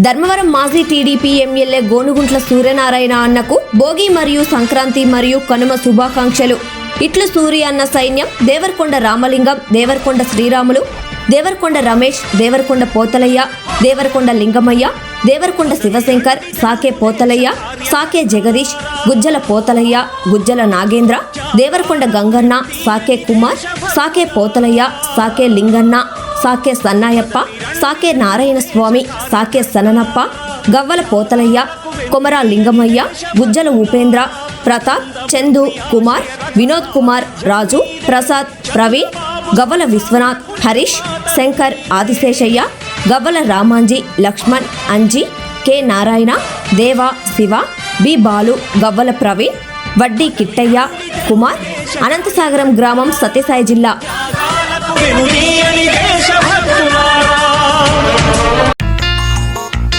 ధర్మవరం మాజీ TDP MLA Gonuguntla Suryanarayana అన్నకు భోగి మరియు సంక్రాంతి మరియు కనుమ శుభాకాంక్షలు. ఇట్లు సూర్య అన్న సైన్యం దేవరకొండ రామలింగం దేవరకొండ శ్రీరాములు దేవరకొండ రమేష్ దేవరకొండ పోతలయ్య దేవరకొండ లింగమయ్య దేవరకొండ శివశంకర్ సాకే పోతలయ్య సాకే జగదీష్ గుజ్జల పోతలయ్య గుజ్జల నాగేంద్ర దేవరకొండ గంగన్న సాకే కుమార్ సాకే పోతలయ్య సాకే లింగన్న సాకే సన్నాయప్ప సాకే నారాయణ స్వామి సాకే సననప్ప గవ్వల పోతలయ్య కొమరా లింగమయ్య గుజ్జల ఉపేంద్ర ప్రతాప్ చందు కుమార్ వినోద్ కుమార్ రాజు ప్రసాద్ ప్రవీణ్ గవ్వల విశ్వనాథ్ హరీష్ శంకర్ ఆదిశేషయ్య గవ్వల రామాంజీ లక్ష్మణ్ అంజీ కె నారాయణ దేవ శివ బి బాలు గవ్వల ప్రవీణ్ వడ్డీ కిట్టయ్య కుమార్ అనంతసాగరం గ్రామం సత్యసాయి జిల్లా.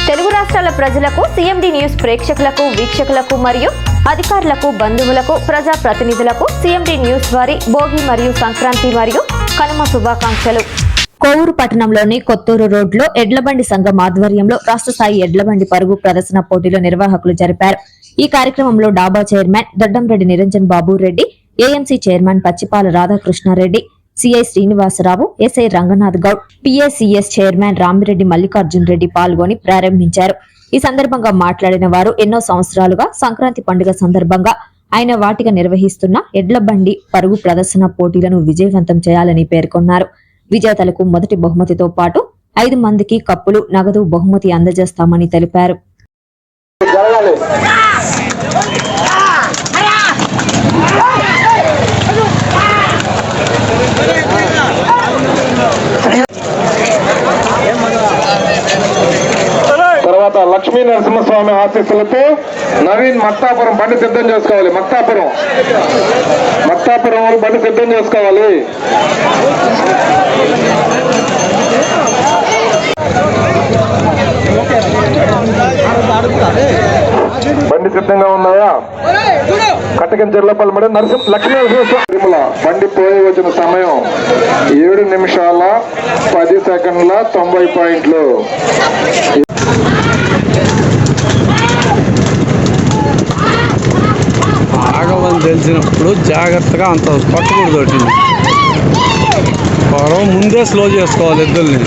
తెలుగు రాష్ట్రాల ప్రజలకు సిఎండి న్యూస్ ప్రేక్షకులకు వీక్షకులకు మరియు అధికారులకు బంధువులకు ప్రజా ప్రతినిధులకు సీఎండి న్యూస్ వారి భోగి మరియు సంక్రాంతి మరియు కనుమ శుభాకాంక్షలు. కోవూరు పట్టణంలోని కొత్తూరు రోడ్లో ఎడ్లబండి సంఘం ఆధ్వర్యంలో రాష్ట్ర స్థాయి ఎడ్లబండి పరుగు ప్రదర్శన పోటీలు నిర్వాహకులు జరిపారు. ఈ కార్యక్రమంలో డాబా chairman Doddamreddy Niranjan Babu Reddy AMC chairman Pachipala Radhakrishna Reddy CI Srinivasa Rao SI Ranganath Goud PSCS chairman Rami Reddy Mallikarjun Reddy పాల్గొని ప్రారంభించారు. ఈ సందర్భంగా మాట్లాడిన వారు ఎన్నో సంవత్సరాలుగా సంక్రాంతి పండుగ సందర్భంగా ఆయన వాటిగా నిర్వహిస్తున్న ఎడ్ల బండి పరుగు ప్రదర్శన పోటీలను విజయవంతం చేయాలని పేర్కొన్నారు. విజేతలకు మొదటి బహుమతితో పాటు ఐదు మందికి కప్పులు నగదు బహుమతి అందజేస్తామని తెలిపారు జరగాలి తర్వాత లక్ష్మీ నరసింహస్వామి ఆశీస్సులతో నవీన్ మత్తాపురం బండి సిద్ధం చేసుకోవాలి. మత్తాపురం. మత్తాపురం వాళ్ళు బండి సిద్ధం చేసుకోవాలి. బండి సిద్ధంగా ఉన్నాయా? కట్టకం చెర్లపల్లి మరి నరసింహ లక్ష్మీ నరసింహస్వామి తిరుమల. బండి పోయి వచ్చిన సమయం ఏడు నిమిషాల పది సెకండ్ల తొంభై పాయింట్లు. ఆగమని జాగ్రత్తగా అంత పట్టకూడదు కొట్టింది పడవ ముందే స్లో చేసుకోవాలి ఇద్దరిని.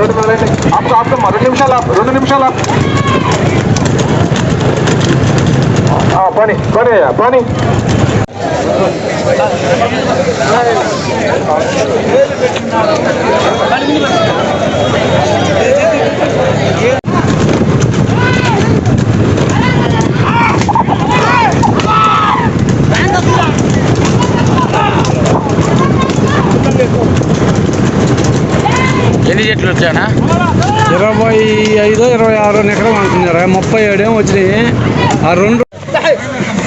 రెండు నిమిషాలు రెండు నిమిషాలు పని పని పని. ఎన్ని చెట్లు వచ్చానా ఇరవై ఐదు ఇరవై ఆరు ఎకరం అంటున్నారు ముప్పై ఏడేమో వచ్చినాయి ఆ రెండు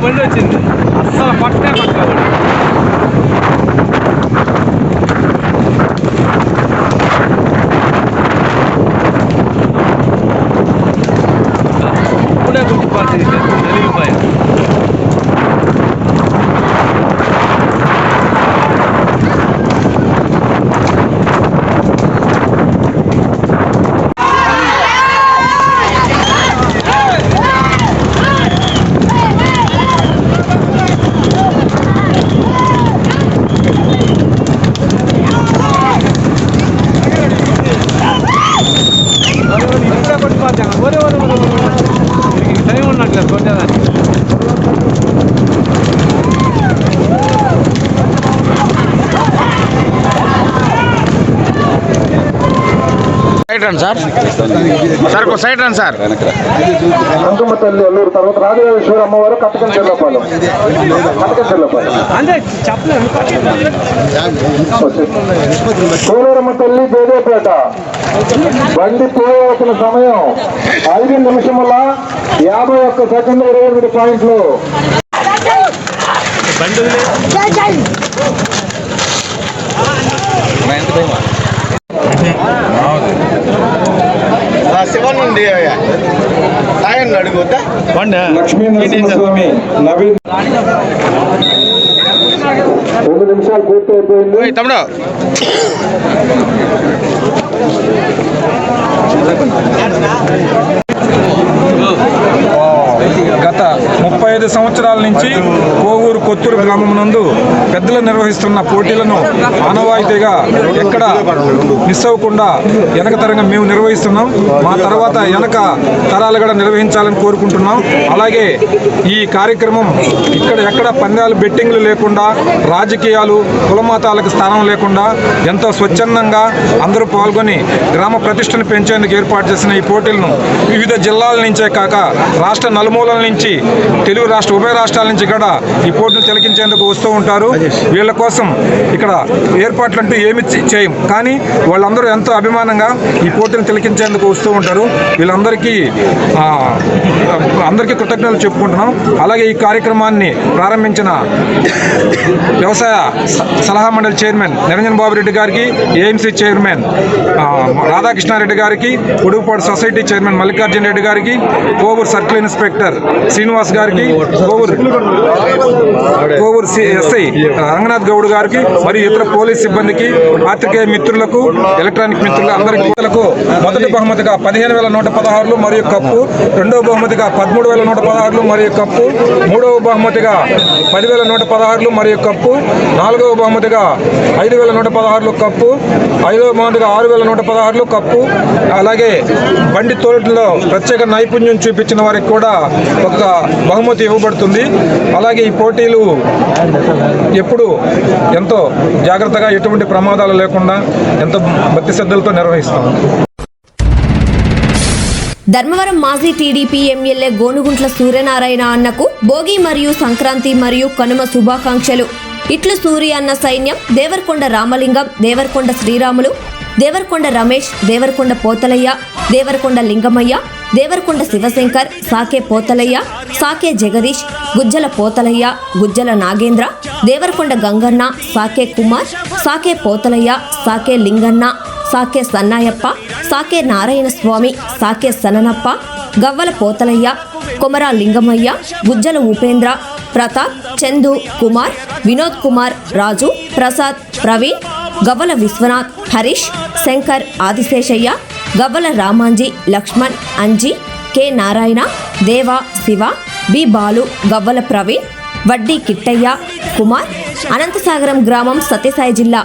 బండి వచ్చింది అసలు పట్టనే పట్టుకోవాలి ఇప్పుడే గుర్తుపడుతుంది జరిగిపోయా సైడ్ రండి సార్. సార్ ఒక సైడ్ రండి సార్. అంకమ్మ తల్లి అల్లూరు తర్వాత రాజరాజేశ్వరి అమ్మవారు కట్టకం చెల్లపాలెం కట్టకం చెల్లపాలెం అంటే చెప్పలేదు కోలేరమ్మ తల్లి దేదేపేట బండి పోయవలసిన సమయం. ఐదు నిమిషముల యాభై ఒక్క సెకండ్ ఇరవై ఎనిమిది పాయింట్లు. శివనుంది ఆయన అడుగుతా. లక్ష్మీ నరసింహస్వామి నవీన్. రెండు నిమిషాలు పూర్తి అయిపోయింది ఓయ్ తమ్ముడు. గత ముప్పై ఐదు సంవత్సరాల నుంచి కొత్తూరు గ్రామం నందు పెద్దలు నిర్వహిస్తున్న పోటీలను ఆనవాయితీగా ఎక్కడ మిస్ అవ్వకుండా వెనక తరంగా మేము నిర్వహిస్తున్నాం. మా తర్వాత వెనక తరాలు కూడా నిర్వహించాలని కోరుకుంటున్నాం. అలాగే ఈ కార్యక్రమం ఇక్కడ ఎక్కడ పందాలు బెట్టింగ్లు లేకుండా రాజకీయాలు కులమతాలకు స్థానం లేకుండా ఎంతో స్వచ్ఛందంగా అందరూ పాల్గొని గ్రామ ప్రతిష్టను పెంచేందుకు ఏర్పాటు చేసిన ఈ పోటీలను వివిధ జిల్లాల నుంచే కాక రాష్ట్ర నలుమూలల నుంచి తెలుగు రాష్ట్ర ఉభయ రాష్ట్రాల నుంచి కూడా ఈ పోటీ పోటీలు తిలకించేందుకు వస్తూ ఉంటారు. వీళ్ళ కోసం ఇక్కడ ఏర్పాట్లు అంటూ ఏమి చేయం. కానీ వాళ్ళందరూ ఎంతో అభిమానంగా ఈ పోటీలు తిలకించేందుకు వస్తూ ఉంటారు. వీళ్ళందరికీ అందరికీ కృతజ్ఞతలు చెప్పుకుంటున్నాం అలాగే ఈ కార్యక్రమాన్ని ప్రారంభించిన వ్యవసాయ సలహా మండలి చైర్మన్ నిరంజన్ బాబు రెడ్డి గారికి ఏఎంసీ చైర్మన్ రాధాకృష్ణారెడ్డి గారికి ఉడుగుపాడు సొసైటీ చైర్మన్ మల్లికార్జున రెడ్డి గారికి కోవూరు సర్కిల్ ఇన్స్పెక్టర్ శ్రీనివాస్ గారికి కోవూరు కోవూరు సి- ఎస్ఐ రంగనాథ్ గౌడ్ గారికి మరియు ఇతర పోలీస్ సిబ్బందికి పాత్రికేయ మిత్రులకు ఎలక్ట్రానిక్ మిత్రులు అందరికీ పిల్లలకు మొదటి బహుమతిగా పదిహేను వేల నూట పదహారులు మరియు కప్పు రెండవ బహుమతిగా పదమూడు వేల నూట పదహారులు మరియు కప్పు మూడవ బహుమతిగా పదివేల నూట పదహారులు మరియు కప్పు నాలుగవ బహుమతిగా ఐదు వేల నూట పదహారులు కప్పు ఐదవ బహుమతిగా ఆరు వేల నూట పదహారులు కప్పు అలాగే బండి తోటలో ప్రత్యేక నైపుణ్యం చూపించిన వారికి కూడా ఒక బహుమతి ఇవ్వబడుతుంది. అలాగే ఈ పోటీ రైలు ఎప్పుడు ఎంతో జాగ్రత్తగా ఎటువంటి ప్రమాదాలు లేకుండా ఎంతో భక్తి శ్రద్ధలతో నిర్వహిస్తాం. ధర్మవరం మాజీ టీడీపీ ఎమ్మెల్యే గోనుగుంట్ల సూర్యనారాయణ అన్నకు భోగి మరియు సంక్రాంతి మరియు కనుమ శుభాకాంక్షలు. ఇట్లు సూర్య అన్న సైన్యం దేవరకొండ రామలింగం దేవరకొండ శ్రీరాములు దేవరకొండ రమేష్ దేవరకొండ పోతలయ్య దేవరకొండ లింగమయ్య దేవరకొండ శివశంకర్ సాకే పోతలయ్య సాకే జగదీష్ గుజ్జల పోతలయ్య గుజ్జల నాగేంద్ర దేవరకొండ గంగన్న సాకే కుమార్ సాకే పోతలయ్య సాకే లింగన్న సాకే సన్నాయప్ప సాకే నారాయణ స్వామి సాకే సననప్ప గవ్వల పోతలయ్య కొమరా లింగమయ్య గుజ్జల ఉపేంద్ర ప్రతాప్ చందు కుమార్ వినోద్ కుమార్ రాజు ప్రసాద్ ప్రవీణ్ గవ్వల విశ్వనాథ్ హరీష్ శంకర్ ఆదిశేషయ్య గవ్వల రామాంజీ లక్ష్మణ్ అంజీ కె. నారాయణ దేవ శివ బి. బాలు గవ్వల ప్రవీణ్ వడ్డీ కిట్టయ్య కుమార్ అనంతసాగరం గ్రామం సత్యసాయి జిల్లా.